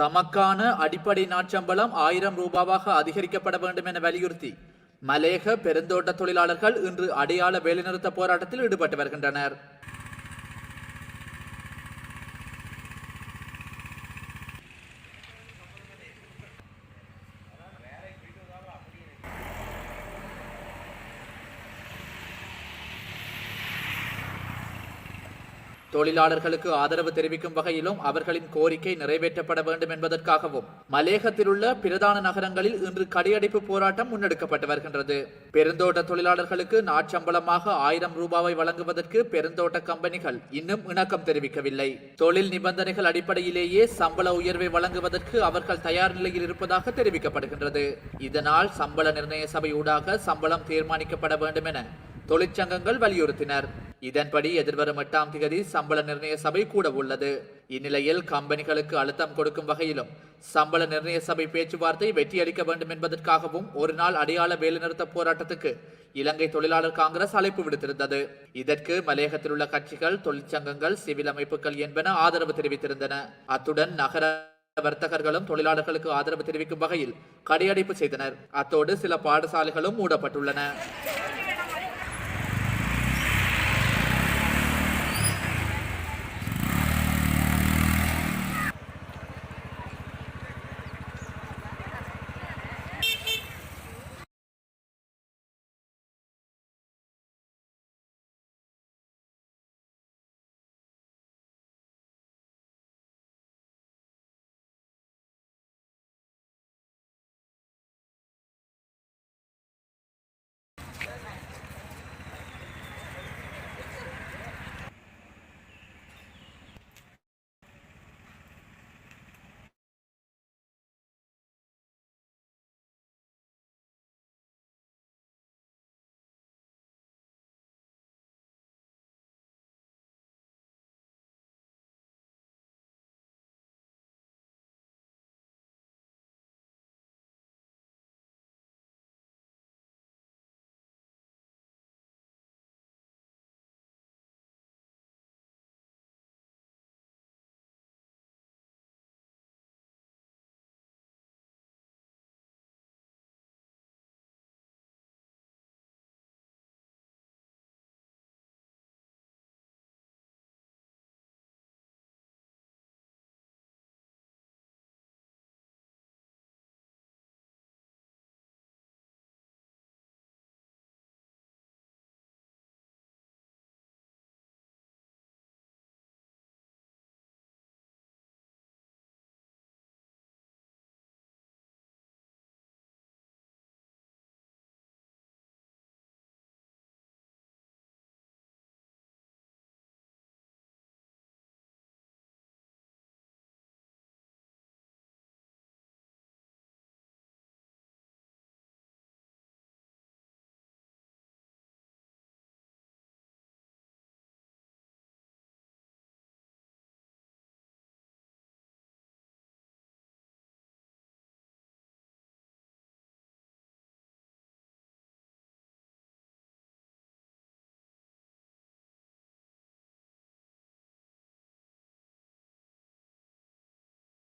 தமக்கான அடிப்படை நாட்சம்பளம் ஆயிரம் ரூபாவாக அதிகரிக்கப்பட வேண்டும் என வலியுறுத்தி மலேக பெருந்தோட்ட தொழிலாளர்கள் இன்று அடையாள வேலைநிறுத்த போராட்டத்தில் ஈடுபட்டு வருகின்றனர். தொழிலாளர்களுக்கு ஆதரவு தெரிவிக்கும் வகையிலும் அவர்களின் கோரிக்கை நிறைவேற்றப்பட வேண்டும் என்பதற்காகவும் மலேகத்தில் உள்ள பிரதான நகரங்களில் இன்று கடையடைப்பு போராட்டம் முன்னெடுக்கப்பட்டு வருகின்றது. பெருந்தோட்ட தொழிலாளர்களுக்கு நாட்சம்பளமாக ஆயிரம் ரூபாவை வழங்குவதற்கு பெருந்தோட்ட கம்பெனிகள் இன்னும் இணக்கம் தெரிவிக்கவில்லை. தொழில் நிபந்தனைகள் அடிப்படையிலேயே சம்பள உயர்வை வழங்குவதற்கு அவர்கள் தயார் நிலையில் இருப்பதாக தெரிவிக்கப்படுகின்றது. இதனால் சம்பள நிர்ணய சபை ஊடாக சம்பளம் தீர்மானிக்கப்பட வேண்டும் என தொழிற்சங்கங்கள் வலியுறுத்தினர். இதன்படி எதிர்வரும் எட்டாம் தேதி சம்பள நிர்ணய சபை கூட உள்ளது. இந்நிலையில் கம்பெனிகளுக்கு அழுத்தம் கொடுக்கும் வகையிலும் சம்பள நிர்ணய சபை பேச்சுவார்த்தை வெற்றியளிக்க வேண்டும் என்பதற்காகவும் ஒரு நாள் அடையாள வேலைநிறுத்த போராட்டத்துக்கு இலங்கை தொழிலாளர் காங்கிரஸ் அழைப்பு விடுத்திருந்தது. இதற்கு மலையகத்தில் உள்ள கட்சிகள் தொழிற்சங்கங்கள் சிவில் அமைப்புகள் என்பன ஆதரவு தெரிவித்திருந்தன. அத்துடன் நகர வர்த்தகர்களும் தொழிலாளர்களுக்கு ஆதரவு தெரிவிக்கும் வகையில் கடையடைப்பு செய்தனர். அத்தோடு சில பாடசாலைகளும் மூடப்பட்டுள்ளன.